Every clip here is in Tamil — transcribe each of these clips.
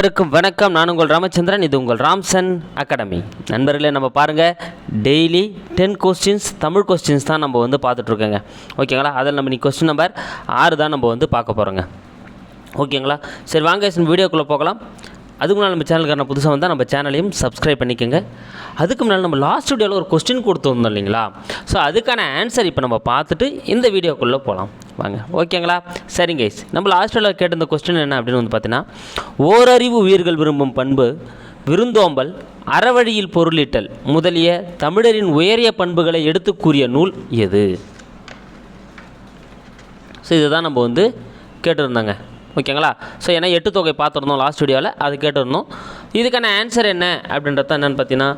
அனைவருக்கும் வணக்கம். நான் உங்கள் ராமச்சந்திரன் இது உங்கள் ராம்சன் அகாடமி. நண்பர்களே நம்ம பாருங்கள் daily ten questions Tamil questions தான் நம்ம வந்து பார்த்துட்ருக்கோங்க. ஓகேங்களா? அதில் நம்ம நீ கொஸ்டின் நம்பர் ஆறு தான் நம்ம வந்து பார்க்க போகிறோங்க ஓகேங்களா? சரி வாங்க வீடியோக்குள்ளே போகலாம். அதுக்கு முன்னால் நம்ம சேனலுக்கான புதுசாக வந்தால் நம்ம சேனலையும் சப்ஸ்கிரைப் பண்ணிக்கோங்க. அதுக்கு முன்னால் நம்ம லாஸ்ட் வீடியோவில் ஒரு கொஸ்டின் கொடுத்துருந்தோம் இல்லைங்களா? ஸோ அதுக்கான ஆன்சர் இப்போ நம்ம பார்த்துட்டு இந்த வீடியோக்குள்ளே போகலாம் வாங்க ஓகேங்களா சரிங்க guys. நம்ம லாஸ்ட் வீடியோவில் கேட்டிருந்த கொஸ்டின் என்ன அப்படின்னு வந்து பார்த்தீங்கன்னா ஓரறிவு உயிர்கள் விரும்பும் பண்பு விருந்தோம்பல் அறவழியில் பொருளீட்டல் முதலிய தமிழரின் உயரிய பண்புகளை எடுத்து கூறிய நூல் எது? ஸோ இதுதான் நம்ம வந்து கேட்டிருந்தாங்க. ஓகேங்களா? ஸோ ஏன்னா எட்டு தொகை பார்த்துருந்தோம் லாஸ்ட் வீடியோவில் அது கேட்டிருந்தோம். இதுக்கான ஆன்சர் என்ன அப்படின்றத என்னென்னு பார்த்தீங்கன்னா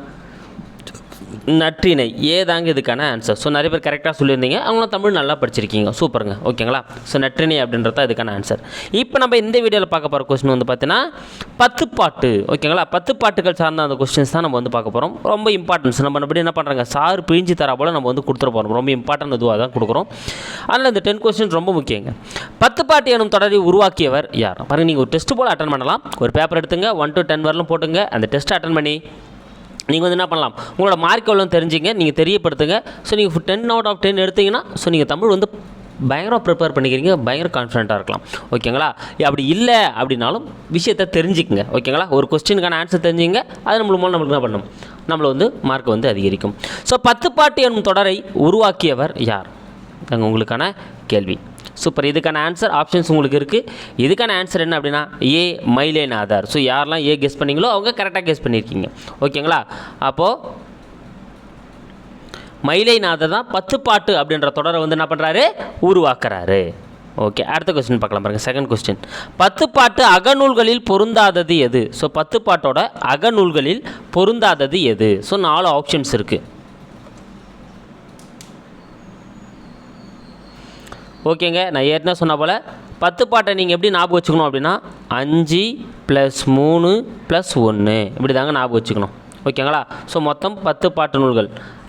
நற்றிணை ஏ தாங்க இதுக்கான ஆன்சர் ஸோ நிறைய பேர் கரெக்டாக சொல்லியிருந்தீங்க. அவங்களும் தமிழ் நல்லா படிச்சிருக்கீங்க. சூப்பருங்க. ஓகேங்களா? ஸோ நற்றிணை அப்படின்றது தான் இதுக்கான ஆன்சர் இப்போ நம்ம இந்த வீடியோவில் பார்க்க போகிற கொஸ்டின் வந்து பார்த்தீங்கன்னா பத்து பாட்டு ஓகேங்களா? பத்து பாட்டுகள் சார்ந்த அந்த கொஸ்டின்ஸ் தான் நம்ம வந்து பார்க்க போகிறோம் ரொம்ப இம்பார்ட்டன்ஸ் நம்ம எப்படி என்ன பண்ணுறாங்க சார் பிழிஞ்சு தரா போல் நம்ம வந்து கொடுத்துட போகிறோம் ரொம்ப இம்பார்ட்டன்ட் இதுவாக தான் கொடுக்குறோம். அதனால் இந்த டென் கொஸ்டின் ரொம்ப முக்கியங்க. பத்து பாட்டு எனும் தொடரை உருவாக்கியவர் யார்? பாருங்க நீங்கள் ஒரு டெஸ்ட் போல் அட்டன் பண்ணலாம். ஒரு பேப்பர் எடுத்துங்க. ஒன் டு டென் வரலும் போட்டுங்க. அந்த டெஸ்ட் அட்டன் பண்ணி நீங்கள் வந்து என்ன பண்ணலாம்? உங்களோட மார்க் எவ்வளோன்னு தெரிஞ்சுங்க நீங்கள் தெரியப்படுத்துங்க. ஸோ நீங்கள் டென் அவுட் ஆஃப் டென் எடுத்தீங்கன்னா ஸோ நீங்கள் தமிழ் வந்து பயங்கரம் ப்ரிப்பேர் பண்ணிக்கிறீங்க பயங்கர கான்ஃபிடண்ட்டாக இருக்கலாம். ஓகேங்களா? அப்படி இல்லை அப்படின்னாலும் விஷயத்தை தெரிஞ்சுக்குங்க. ஓகேங்களா? ஒரு கொஸ்டினுக்கான ஆன்சர் தெரிஞ்சுங்க அது நம்ம மூலம் நம்மளுக்கு என்ன பண்ணணும் நம்மளை வந்து மார்க் வந்து அதிகரிக்கும். ஸோ பத்து பாட்டு என்னும் தொடரை உருவாக்கியவர் யார்? அங்கே உங்களுக்கான கேள்வி. சூப்பர் இதுக்கான ஆன்சர் ஆப்ஷன்ஸ் உங்களுக்கு இருக்குது இதுக்கான ஆன்சர் என்ன அப்படின்னா ஏ மைலேநாதர் ஸோ யாரெல்லாம் ஏ கெஸ் பண்ணீங்களோ அவங்க கரெக்டாக கெஸ் பண்ணியிருக்கீங்க ஓகேங்களா அப்போது மயிலைநாதர் தான் பத்து பாட்டு அப்படின்ற தொடரை வந்து என்ன பண்ணுறாரு உருவாக்குறாரு. ஓகே அடுத்த கொஸ்டின் பார்க்கலாம் பாருங்கள் செகண்ட் கொஸ்டின் பத்து பாட்டு அகநூல்களில் பொருந்தாதது எது? ஸோ பத்து பாட்டோட அகநூல்களில் பொருந்தாதது எது? ஸோ நாலு ஆப்ஷன்ஸ் இருக்குது ஓகேங்க நான் ஏற்கனவே சொன்ன போல் பத்து பாட்டை நீங்கள் எப்படி ஞாபகம் வச்சுக்கணும் அப்படின்னா அஞ்சு ப்ளஸ் மூணு ப்ளஸ் ஒன்று இப்படி தாங்க ஞாபகம் வச்சுக்கணும். ஓகேங்களா? ஸோ மொத்தம் பத்து பாட்டு நூல்கள்.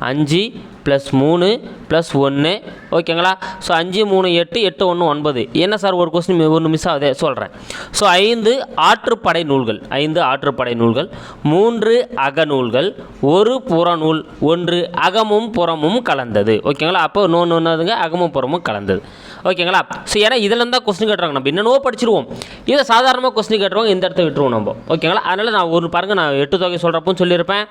அஞ்சு ப்ளஸ் மூணு ப்ளஸ் ஒன்று ஓகேங்களா? ஸோ அஞ்சு மூணு எட்டு எட்டு ஒன்று ஒன்பது. என்ன சார் ஒரு கொஸ்டின் ஒன்று மிஸ் ஆகுது? சொல்கிறேன் ஸோ ஐந்து ஆற்றுப்படை நூல்கள். ஐந்து ஆற்றுப்படை நூல்கள். மூன்று அகநூல்கள் ஒரு புறநூல் ஒன்று அகமும் புறமும் கலந்தது. ஓகேங்களா? அப்போ இன்னொன்று ஒன்றுதுங்க அகமும் புறமும் கலந்தது. ஓகேங்களா? ஸோ ஏன்னா இதில் தான் கொஸ்டின் கேட்டுறாங்க நம்ம என்னென்னவோ படிச்சிருவோம். இதை சாதாரணமாக கொஸ்டின் கேட்டுருவாங்க இந்த இடத்த விட்டுருவோம் நம்ம. ஓகேங்களா? அதனால் நான் ஒரு பாருங்கள் நான் எட்டு தொகை சொல்கிறப்பவும் சொல்லியிருப்பேன்.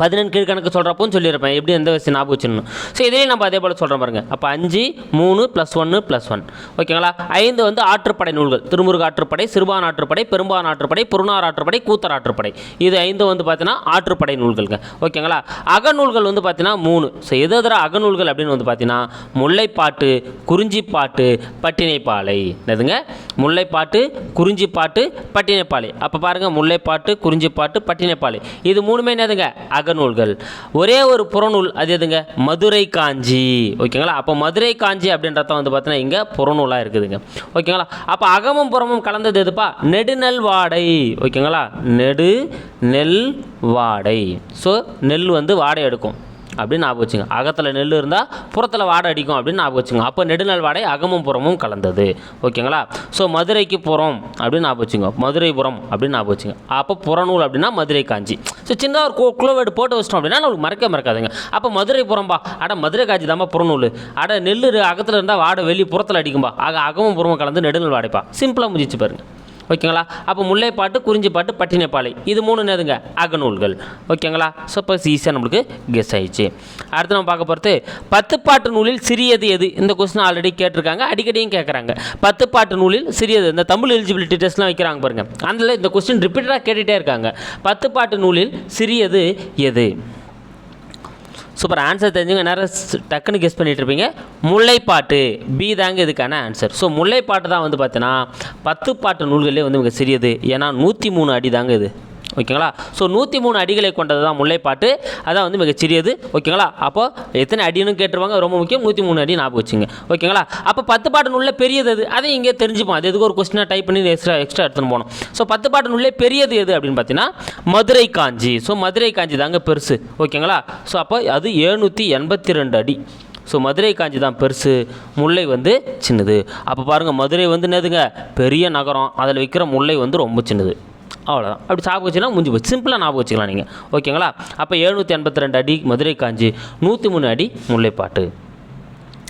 பதினெண்டு கீழ்கணக்கு சொல்கிறப்பவும் சொல்லியிருப்பேன். எப்படி எந்த விஷயம் ஞாபகம் வச்சிடணும் ஸோ இதையும் நம்ம அதே போல் சொல்கிறோம் பாருங்க. அப்போ அஞ்சு மூணு ப்ளஸ் ஒன்று ப்ளஸ் ஒன் ஓகேங்களா? ஐந்து வந்து ஆற்றுப்படை நூல்கள். திருமுருக ஆற்றுப்படை சிறுபான் ஆற்றுப்படை பெரும்பான் ஆற்றுப்படை புறநார் ஆற்றுப்படை கூத்தர் ஆற்றுப்படை. இது ஐந்து வந்து பார்த்தீங்கன்னா ஆற்றுப்படை நூல்களுங்க. ஓகேங்களா? அகநூல்கள் வந்து பார்த்தீங்கன்னா மூணு. ஸோ எது எதிர அகநூல்கள் அப்படின்னு வந்து பார்த்தீங்கன்னா முல்லைப்பாட்டு குறிஞ்சிப்பாட்டு பட்டினைப்பாலை. என்னதுங்க? முல்லைப்பாட்டு குறிஞ்சிப்பாட்டு பட்டினப்பாளி. அப்போ பாருங்கள் முல்லைப்பாட்டு குறிஞ்சிப்பாட்டு பட்டினப்பாளி. இது மூணுமே என்னதுங்க? அகநூல்கள். ஒரே ஒரு புறநூல் அது எதுங்க? மதுரை காஞ்சி. ஓகேங்களா? அப்போ மதுரை காஞ்சி அப்படின்றத வந்து பார்த்தீங்கன்னா இங்கே புறநூலாக இருக்குதுங்க. ஓகேங்களா? அப்போ அகமும் புறமும் கலந்தது எதுப்பா? நெடுநெல் வாடை ஓகேங்களா? நெடு நெல் வாடை ஸோ நெல் வந்து வாடை எடுக்கும். அப்படின்னு ஞாபகம் வச்சுங்க. அகத்தில் நெல் இருந்தால் புறத்தில் வாடை அடிக்கும் அப்படின்னு ஞாபகம் வச்சுங்க. அப்போ நெடுநல் வாடை அகமும் புறமும் கலந்தது. ஓகேங்களா? ஸோ மதுரைக்கு புறம் அப்படின்னு ஞாபகம் வச்சுங்க. மதுரைபுரம் அப்படின்னு ஞாபகம் வச்சுங்க. அப்போ புறநூல் அப்படின்னா மதுரை காஞ்சி. ஸோ சின்னதாக ஒரு குளோவேடு போட்டு வச்சிட்டோம் அப்படின்னா நம்மளுக்கு மறக்க மறக்காதுங்க. அப்போ மதுரை புறம்பா? அட மதுரை காஞ்சி தான்ப்பா புறநூல். அட நெல் அகத்தில் இருந்தால் வாடை வெளி புறத்தில் அடிக்கும்பா. ஆக அகமும் புறமும் கலந்து நெடுநல் வாடைப்பா. சிம்பிளாக முடிச்சு பாருங்க. ஓகேங்களா? அப்போ முல்லைப்பாட்டு குறிஞ்சிப்பாட்டு பட்டினைப்பாலை இது மூணு என்னதுங்க அகநூல்கள். ஓகேங்களா? ஸோ இப்போ ஈஸியாக நம்மளுக்கு கெஸ் ஆயிடுச்சு. அடுத்து நம்ம பார்க்க போகிறது பத்து பாட்டு நூலில் சிறியது எது? இந்த கொஸ்டின் ஆல்ரெடி கேட்டிருக்காங்க. அடிக்கடியும் கேட்குறாங்க பத்து பாட்டு நூலில் சிறியது இந்த தமிழ் எலிஜிபிலிட்டி டெஸ்ட்லாம் வைக்கிறாங்க பாருங்கள் அதில் இந்த கொஸ்டின் ரிப்பீட்டடாக கேட்டுகிட்டே இருக்காங்க. பத்து பாட்டு நூலில் சிறியது எது? சூப்பர். ஆன்சர் தெரிஞ்சுங்க நேரம் டக்குன்னு கெஸ் பண்ணிட்டு இருப்பீங்க. முல்லைப்பாட்டு. பி தாங்க இதுக்கான ஆன்சர் ஸோ முல்லைப்பாட்டு தான் வந்து பார்த்தீங்கன்னா பத்து பாட்டு நூல்களே வந்து மிக சிறியது. ஏன்னா நூற்றி மூணு அடி தாங்க இது. ஓகேங்களா? ஸோ நூற்றி மூணு அடிகளை கொண்டது தான் முல்லைப்பாட்டு. அதான் வந்து மிகச்சிறியது. ஓகேங்களா? அப்போ எத்தனை அடின்னு கேட்டுருவாங்க. ரொம்ப முக்கியம். நூற்றி மூணு அடி ஞாபகம் வச்சுங்க. ஓகேங்களா? அப்போ பத்து பாட்டு நூலில் பெரியது எது? அதை இங்கே தெரிஞ்சுப்போம். அது எதுக்கு ஒரு கொஸ்டினாக டைப் பண்ணி எக்ஸ்ட்ரா எக்ஸ்ட்ரா எடுத்துன்னு போகணும். ஸோ பத்து பாட்டு நூலில் பெரியது எது அப்படின்னு பார்த்தீங்கன்னா மதுரை காஞ்சி. ஸோ மதுரை காஞ்சி தாங்க பெருசு. ஓகேங்களா? ஸோ அப்போ அது எழுநூற்றி எண்பத்தி ரெண்டு அடி. ஸோ மதுரை காஞ்சி தான் பெருசு. முல்லை வந்து சின்னது. அப்போ பாருங்கள் மதுரை வந்து என்னதுங்க? பெரிய நகரம். அதில் விற்கிற முல்லை வந்து ரொம்ப சின்னது. அவ்வளோதான் அப்படி ஞாபகம் வச்சுன்னா முடிஞ்சு போச்சு. சிம்பிளாக ஞாபகம் வச்சுக்கலாம் நீங்கள் ஓகேங்களா? அப்போ எழுநூற்றி எண்பத்தி ரெண்டு அடி மதுரை காஞ்சி நூற்றி மூணு அடி முல்லைப்பாட்டு.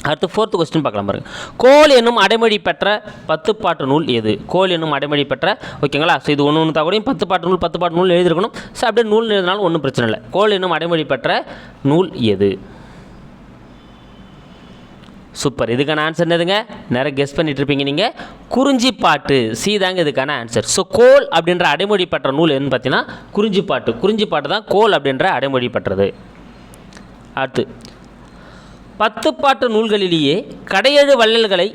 அடுத்து ஃபோர்த்து கொஸ்டின் பார்க்கலாம் பாருங்க. கோல் என்னும் அடைமொழி பெற்ற பத்து பாட்டு நூல் எது? கோல் என்னும் அடைமொழி பெற்ற ஓகேங்களா? ஸோ இது ஒன்று ஒன்று தகவலையும் பத்து பாட்டு நூல் பத்து பாட்டு நூல் எழுதியிருக்கணும். ஸோ அப்படியே நூல் எழுதினாலும் ஒன்றும் பிரச்சனை இல்லை. கோல் என்னும் அடைமொழி பெற்ற நூல் எது? சூப்பர். இதுக்கான ஆன்சர் என்னதுங்க? நிறைய கெஸ் பண்ணிட்டு இருப்பீங்க நீங்கள் குறிஞ்சி பாட்டு. சி தாங்க இதுக்கான ஆன்சர் ஸோ கோல் அப்படின்ற அடைமொழி பெற்ற நூல் என்னன்னு பார்த்தீங்கன்னா குறிஞ்சி பாட்டு. குறிஞ்சி பாட்டு தான் கோல் அப்படின்ற அடைமொழி பெற்றது அடுத்து பத்து பாட்டு நூல்களிலேயே கடையழு வள்ளல்களை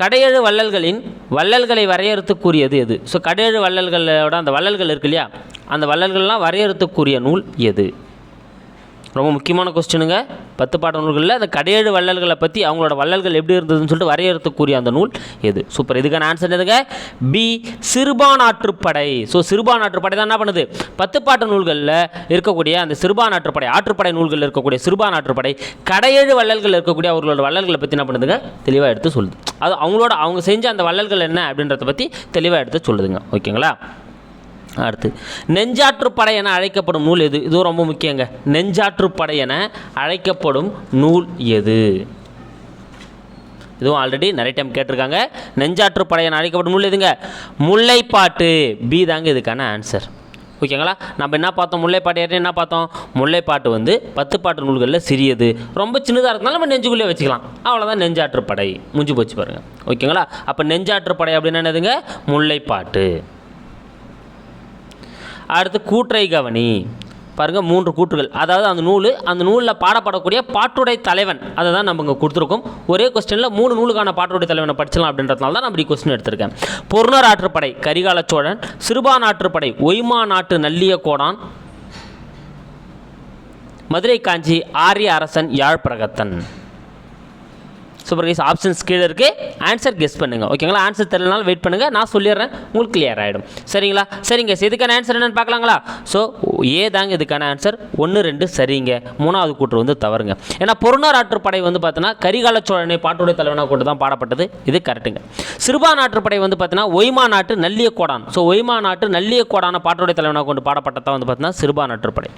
கடையெழு வள்ளல்களின் வள்ளல்களை வரையறுத்துக்குரியது எது? ஸோ கடையெழு வள்ளல்களோட அந்த வள்ளல்கள் இருக்கு இல்லையா? அந்த வள்ளல்கள்லாம் வரையறுத்துக்குரிய நூல் எது? ரொம்ப முக்கியமான கொஸ்டினுங்க பத்து பாட்டு நூல்களில் அந்த கடையேழு வள்ளல்களை பற்றி அவங்களோட வள்ளல்கள் எப்படி இருந்ததுன்னு சொல்லிட்டு வரையறுத்துக்கூடிய அந்த நூல் எது? சூப்பர் இதுக்கான ஆன்சர் எதுங்க பி சிறுபான் ஆற்றுப்படை ஸோ சிறுபான் ஆற்றுப்படை தான் என்ன பண்ணுது? பத்து பாட்டு நூல்களில் இருக்கக்கூடிய அந்த சிறுபான் ஆற்றுப்படை ஆற்றுப்படை நூல்களில் இருக்கக்கூடிய சிறுபான் ஆற்றுப்படை கடையேழு வள்ளல்கள் இருக்கக்கூடிய அவர்களோட வள்ளல்களை பற்றி என்ன பண்ணுதுங்க? தெளிவாக எடுத்து சொல்லுது. அது அவங்களோட அவங்க செஞ்ச அந்த வள்ளல்கள் என்ன அப்படின்றத பற்றி தெளிவாக எடுத்து சொல்லுதுங்க. ஓகேங்களா? அடுத்து நெஞ்சாற்றுப்படை என அழைக்கப்படும் நூல் எது? இதுவும் ரொம்ப முக்கியங்க. நெஞ்சாற்றுப்படை என அழைக்கப்படும் நூல் எது? இதுவும் ஆல்ரெடி நிறைய டைம் கேட்டிருக்காங்க. நெஞ்சாற்றுப்படை என அழைக்கப்படும் நூல் எதுங்க? முல்லைப்பாட்டு. பி தாங்க இதுக்கான ஆன்சர் ஓகேங்களா நம்ம என்ன பார்த்தோம்? முல்லைப்பாட்டு. என்ன பார்த்தோம்? முல்லைப்பாட்டு வந்து பத்து பாட்டு நூல்களில் சிறியது. ரொம்ப சின்னதாக இருக்கனால நம்ம நெஞ்சுக்குள்ளே வச்சுக்கலாம். அவ்வளோதான் நெஞ்சாற்றுப்படை. முடிஞ்சு போச்சு பாருங்கள் ஓகேங்களா அப்போ நெஞ்சாற்றுப்படை அப்படின்னா என்னதுங்க? முல்லைப்பாட்டு. அடுத்து கூற்றை கவனி. பாருங்கள் மூன்று கூற்றுகள். அதாவது அந்த நூல் அந்த நூலில் பாடப்படக்கூடிய பாட்டுடை தலைவன். அதை தான் நம்ம இங்கே கொடுத்துருக்கோம். ஒரே கொஸ்டினில் மூணு நூலுக்கான பாட்டுடை தலைவனை படிச்சலாம் அப்படின்றதுனால தான் நான் இப்படி கொஸ்டின் எடுத்திருக்கேன். பொருணர் ஆற்றுப்படை கரிகால சோழன். சிறுபான் ஆற்றுப்படை ஒய்மா நாட்டு நல்லிய கோடான். மதுரை காஞ்சி ஆரிய அரசன் யாழ்பிரகத்தன் சூப்பர் கைஸ் ஆப்ஷன்ஸ் கீழே இருக்குது ஆன்சர் கெஸ் பண்ணுங்கள் ஓகேங்களா ஆன்சர் தெரியலனாலும் வெயிட் பண்ணுங்கள் நான் சொல்லிடுறேன். உங்களுக்கு கிளியர் ஆகிடும் சரிங்களா? சரிங்க. guys, இதுக்கான ஆன்சர் என்னென்னு பார்க்கலாங்களா? ஸோ ஏ தாங்க இதுக்கான ஆன்சர் ஒன்று ரெண்டு சரிங்க. மூணாவது கூற்று வந்து தவறுங்க. ஏன்னா பொருணர் ஆற்றுப்படை வந்து பார்த்தீங்கன்னா கரிகால சோழனை பாட்டுடைய தலைவனாக கொண்டு தான் பாடப்பட்டது. இது கரெக்டுங்க சிறுபா நாட்டுப்படை வந்து பார்த்தீங்கன்னா ஒய்மா நாட்டு நல்லிய கோடான். ஸோ ஒய்மா நாட்டு நல்லிய கோடான பாட்டுடைய தலைவனாக கொண்டு பாடப்பட்டதான் வந்து பார்த்தீங்கன்னா சிறுபா நாட்டுப்படை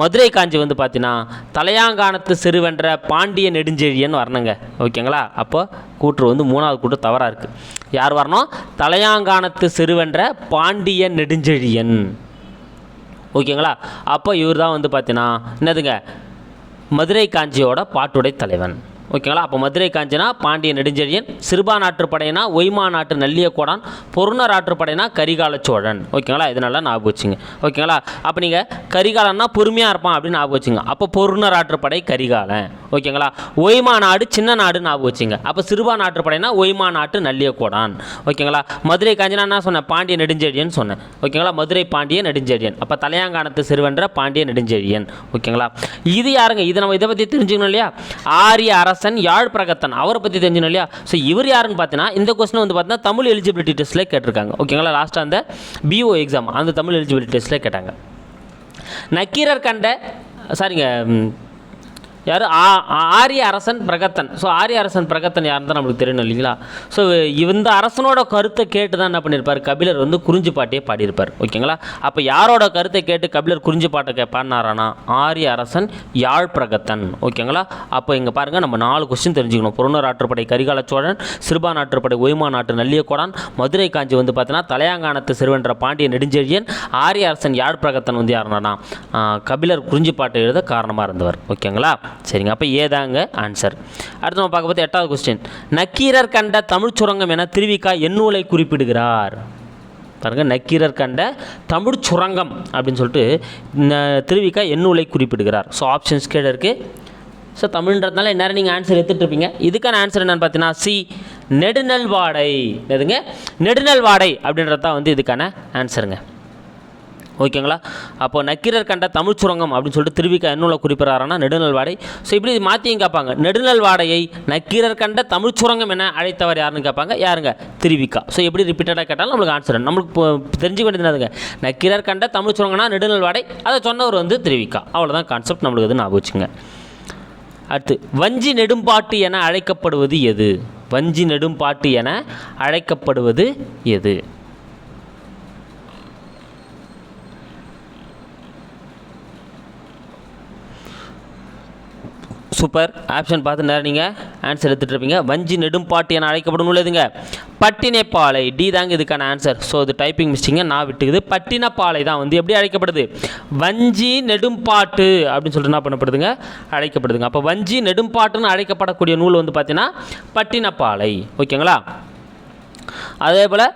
மதுரை காஞ்சி வந்து பார்த்தீங்கன்னா தலையாங்கானத்து சிறுவென்ற பாண்டிய நெடுஞ்செழியன் வரணுங்க. ஓகே ஓகேங்களா? அப்போ கூற்று வந்து மூணாவது கூற்று தவறாக இருக்குது யார் வரணும்? தலையாங்கானத்து சிறுவென்ற பாண்டிய நெடுஞ்செழியன். ஓகேங்களா? அப்போ இவர் தான் வந்து பார்த்தீங்கன்னா என்னதுங்க? மதுரை காஞ்சியோட பாட்டுடை தலைவன். ஓகேங்களா? அப்போ மதுரை காஞ்சினா பாண்டிய நெடுஞ்செழியன் சிறுபா நாட்டுப்படைனா ஒய்மா நாட்டு நல்லிய கோடான் பொருணர் ஆற்றுப்படைனா கரிகால சோழன். ஓகேங்களா? இது நல்லா ஞாபகம் வச்சுங்க. ஓகேங்களா? அப்போ நீங்கள் கரிகாலன்னா பொறுமையாக இருப்பான் அப்படின்னு ஞாபகம் வச்சுங்க. அப்போ பொருணர் ஆற்றுப்படை கரிகாலன். ஓகேங்களா? ஒய்மா நாடு சின்ன நாடு ஞாபகம் வச்சுங்க. அப்போ சிறுபா நாட்டுப்படைனா ஒய்மா நாட்டு நல்லிய கோடான். ஓகேங்களா? மதுரை காஞ்சினா என்ன சொன்னேன். பாண்டிய நெடுஞ்செழியன் சொன்னேன். ஓகேங்களா? மதுரை பாண்டிய நெடுஞ்செழியன். அப்போ தலையாங்கானத்து சிறுவன்ற பாண்டிய நெடுஞ்செழியன். ஓகேங்களா? இது யாருங்க? இது நம்ம இதை பற்றி தெரிஞ்சுக்கணும் இல்லையா? ஆரிய அரசன் யாழ் பிரகத்தன்? அவரை பற்றி தெரிஞ்சுக்கணும் இல்லையா? ஸோ இவர் யாருன்னு பார்த்தீங்கன்னா இந்த கொஸ்டின் வந்து பார்த்தீங்கன்னா தமிழ் எலிஜிபிலிட்டி டெஸ்ட்டில் கேட்டிருக்காங்க. ஓகேங்களா லாஸ்ட்டாக அந்த பிஓ எக்ஸாம் அந்த தமிழ் எலிஜிபிலிட்டி டெஸ்ட்டில் கேட்டாங்க. நக்கீரர் கண்ட சாரிங்க யார்? ஆ ஆ- ஆரிய அரசன் பிரகத்தன். ஸோ ஆரிய அரசன் பிரகத்தன் யாருன்னு தான் நம்மளுக்கு தெரியணும் இல்லைங்களா? ஸோ இந்த அரசனோட கருத்தை கேட்டு தான் என்ன பண்ணியிருப்பார் கபிலர் வந்து குறிஞ்சி பாட்டையே பாடியிருப்பார் ஓகேங்களா? அப்போ யாரோட கருத்தை கேட்டு கபிலர் குறிஞ்சி பாட்டை கே பாடினாரானா? ஆரிய அரசன் யாழ் பிரகத்தன் ஓகேங்களா? அப்போ இங்கே பாருங்கள் நம்ம நாலு கொஸ்டின் தெரிஞ்சுக்கணும். புறநூர் ஆற்றுப்படை கரிகால சோழன் சிறுபா நாட்டுப்படை ஒய்மா நாட்டு நல்லியக்கோடான் மதுரை காஞ்சி வந்து பார்த்தீங்கன்னா தலையாங்கானத்து சிறுவன்ற பாண்டிய நெடுஞ்செழியன் ஆரிய அரசன் யாழ் பிரகத்தன் வந்து யாருனா கபிலர் குறிஞ்சி பாட்டை எழுத காரணமாக இருந்தவர் ஓகேங்களா? சரிங்க அப்போ ஏதாங்க ஆன்சர் அடுத்து நம்ம பார்க்க பார்த்து எட்டாவது கொஸ்டின் நக்கீரர் கண்ட தமிழ் சுரங்கம் என திருவிக்கா எந்நூலை குறிப்பிடுகிறார். பாருங்கள் நக்கீரர் கண்ட தமிழ் சுரங்கம் அப்படின்னு சொல்லிட்டு திருவிக்கா எந்நூலை குறிப்பிடுகிறார். ஸோ ஆப்ஷன்ஸ் கீழே இருக்குது ஸோ தமிழ்ன்றதுனால நேரம் நீங்கள் ஆன்சர் எடுத்துகிட்ருப்பீங்க இதுக்கான ஆன்சர் என்னென்னு பார்த்தீங்கன்னா சி நெடுநல் வாடை எதுங்க நெடுநல் வாடை அப்படின்றது தான் வந்து இதுக்கான ஆன்சருங்க ஓகேங்களா? அப்போ நக்கீரர் கண்ட தமிழ் சுரங்கம் அப்படின்னு சொல்லிட்டு திருவிக்கா என்னுள்ள குறிப்பிடறாருன்னா நெடுநல்வாடை. ஸோ இப்படி மாற்றியும் கேட்பாங்க. நெடுநல் வாடையை நக்கீரர் கண்ட தமிழ் சுரங்கம் என அழைத்தவர் யாருன்னு கேட்பாங்க? யாருங்க? திருவிக்கா ஸோ எப்படி ரிப்பீட்டடாக கேட்டாலும் நம்மளுக்கு ஆன்சர் நம்மளுக்கு தெரிஞ்சுக்க வேண்டியது என்னதுங்க? நக்கீரர் கண்ட தமிழ் சுரங்கம்னா நெடுநல்வாடை. அதை சொன்னவர் வந்து திருவிக்கா அவ்வளோதான் கான்செப்ட் நம்மளுக்கு இது ஞாபகம் வச்சுங்க. அடுத்து வஞ்சி நெடும்பாட்டு என அழைக்கப்படுவது எது? வஞ்சி நெடும்பாட்டு என அழைக்கப்படுவது எது? சூப்பர். ஆப்ஷன் பார்த்து நேரம் நீங்கள் ஆன்சர் எடுத்துகிட்டு இருப்பீங்க வஞ்சி நெடும்பாட்டி என அழைக்கப்படும் உள்ளதுங்க பட்டினப்பாலை. டி தாங்க இதுக்கான ஆன்சர் ஸோ இது டைப்பிங் மிஸ்டிங்க நான் விட்டுக்குது. பட்டினப்பாலை தான் வந்து எப்படி அழைக்கப்படுது? வஞ்சி நெடும்பாட்டு அப்படின்னு சொல்லிட்டு என்ன பண்ணப்படுதுங்க? அழைக்கப்படுதுங்க. அப்போ வஞ்சி நெடும்பாட்டுன்னு அழைக்கப்படக்கூடிய நூல் வந்து பார்த்தீங்கன்னா பட்டினப்பாலை. ஓகேங்களா? அதே போல்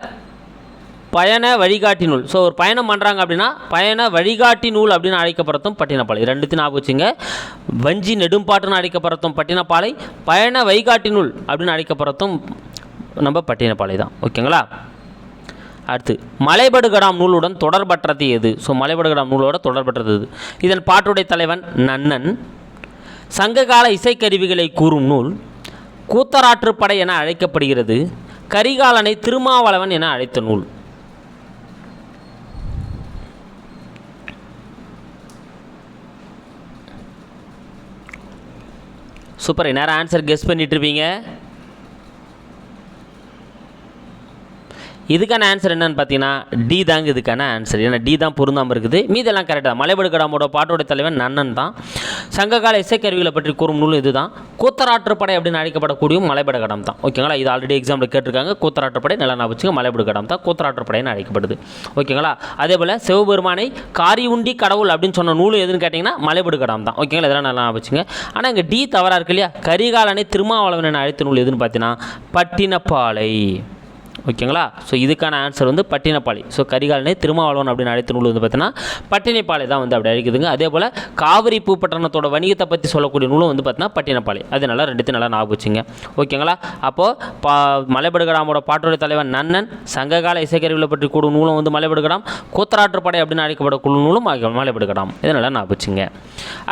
பயண வழிகாட்டி நூல் ஸோ ஒரு பயணம் பண்ணுறாங்க அப்படின்னா பயண வழிகாட்டி நூல் அப்படின்னு அழைக்கப்படுறதும் பட்டினப்பாலை. ரெண்டுத்தையும் ஞாபகம் வச்சுங்க. வஞ்சி நெடும்பாட்டுன்னு அழைக்கப்படுறதும் பட்டினப்பாலை. பயண வழிகாட்டி நூல் அப்படின்னு அழைக்கப்படுறதும் நம்ம பட்டினப்பாலை தான். ஓகேங்களா? அடுத்து மலைபடுகடாம் நூலுடன் தொடர்பற்றது எது? ஸோ மலைபடுகடாம் நூலோட தொடர்பற்றது எது? இதன் பாட்டுடைய தலைவன் நன்னன். சங்ககால இசைக்கருவிகளை கூறும் நூல் கூத்தராற்றுப்படை என அழைக்கப்படுகிறது. கரிகாலனை திருமாவளவன் என அழைத்த நூல். சூப்பர் நேரம் ஆன்சர் கெஸ் பண்ணிட்டு இருப்பீங்க. இதுக்கான ஆன்சர் என்னன்னு பார்த்தீங்கன்னா டி தாங்க இதுக்கான ஆன்சர் ஏன்னா டி தான் பொருந்தாமல் இருக்குது. மீதெல்லாம் கரெக்டாக மலைபடு கடாமோட பாட்டோட தலைவன் நன்னன் தான். சங்ககால இசைக்கருவிகளை பற்றி கூறும் நூல் இதுதான். கூத்தராற்றுப்படை அப்படின்னு அழைக்கப்படக்கூடிய மலைபட கடம் தான். ஓகேங்களா? இது ஆல்ரெடி எக்ஸாம்பிள் கேட்டிருக்காங்க. கூத்தராற்றுப்படை நல்லா நான் வச்சுக்க மலைபடு கடம் தான். கூத்தராற்றுப்படைன்னு அழைக்கப்படுது. ஓகேங்களா? அதே போல் சிவபெருமானை காரி உண்டி கடவுள் அப்படின்னு சொன்ன நூல் எதுன்னு கேட்டிங்கன்னா மலைபடு கடம் தான். ஓகேங்களா? இதெல்லாம் நல்லா ஞாபகம் வச்சுங்க ஆனால் இங்கே டி தவறாக இருக்கு இல்லையா? கரிகாலனை திருமாவளவன் என அழைத்த நூல் எதுன்னு பார்த்தீங்கன்னா பட்டினப்பாலை. ஓகேங்களா? ஸோ இதுக்கான ஆன்சர் வந்து பட்டினப்பாளி. ஸோ கரிகாலனை திருமாவளவன் அப்படின்னு அழைத்த நூல் வந்து பார்த்தீங்கன்னா பட்டினப்பாலை தான் வந்து அப்படி அழைக்குதுங்க. அதே போல் காவிரி பூப்பட்டணத்தோட வணிகத்தை பற்றி சொல்லக்கூடிய நூலும் வந்து பார்த்தீங்கன்னா பட்டினப்பாளி. அது நல்லா ரெண்டுத்தையும் நல்லா ஞாபகம் வச்சுங்க. ஓகேங்களா? அப்போது பா மலைபடுகடாமோட பாட்டோட தலைவன் நன்னன் சங்ககால இசைக்கருவிகளை பற்றி கூடும் நூலும் வந்து மலைபடுகடாம் கூத்தராற்றுப்படை அப்படின்னு அழைக்கப்படக்கூடிய நூலும் மலைபடுகடாம் இதனால் நல்லா வச்சுங்க.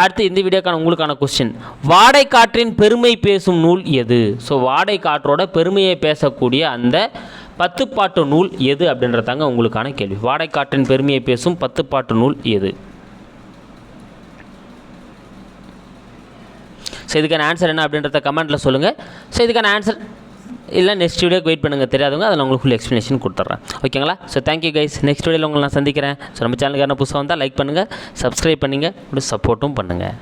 அடுத்து இந்த வீடியோக்கான உங்களுக்கான கொஸ்டின் வாடை காற்றின் பெருமை பேசும் நூல் எது? ஸோ வாடை காற்றோட பெருமையை பேசக்கூடிய அந்த பத்துப்பாட்டு நூல் எது அப்படின்றதாங்க உங்களுக்கான கேள்வி. வாடைக்காற்றின் பெருமையை பேசும் பத்துப்பாட்டு நூல் எது? ஸோ இதுக்கான ஆன்சர் என்ன அப்படின்றத கமெண்ட்டில் சொல்லுங்கள் ஸோ இதுக்கான ஆன்சர் இல்லை நெக்ஸ்ட் வீடியோக்கு வெயிட் பண்ணுங்கள் தெரியாதவங்க அதில் உங்களுக்கு ஃபுல் எக்ஸ்ப்ளனேஷன் கொடுத்துட்றேன் ஓகேங்களா ஸோ தேங்க்யூ கைஸ் நெக்ஸ்ட் வீடியோவில் உங்களை நான் சந்திக்கிறேன். ஸோ நம்ம சேனலுக்கு என்ன புதுசாக வந்தால் லைக் பண்ணுங்கள் சப்ஸ்கிரைப் பண்ணுங்கள் சப்போர்ட்டும் பண்ணுங்கள்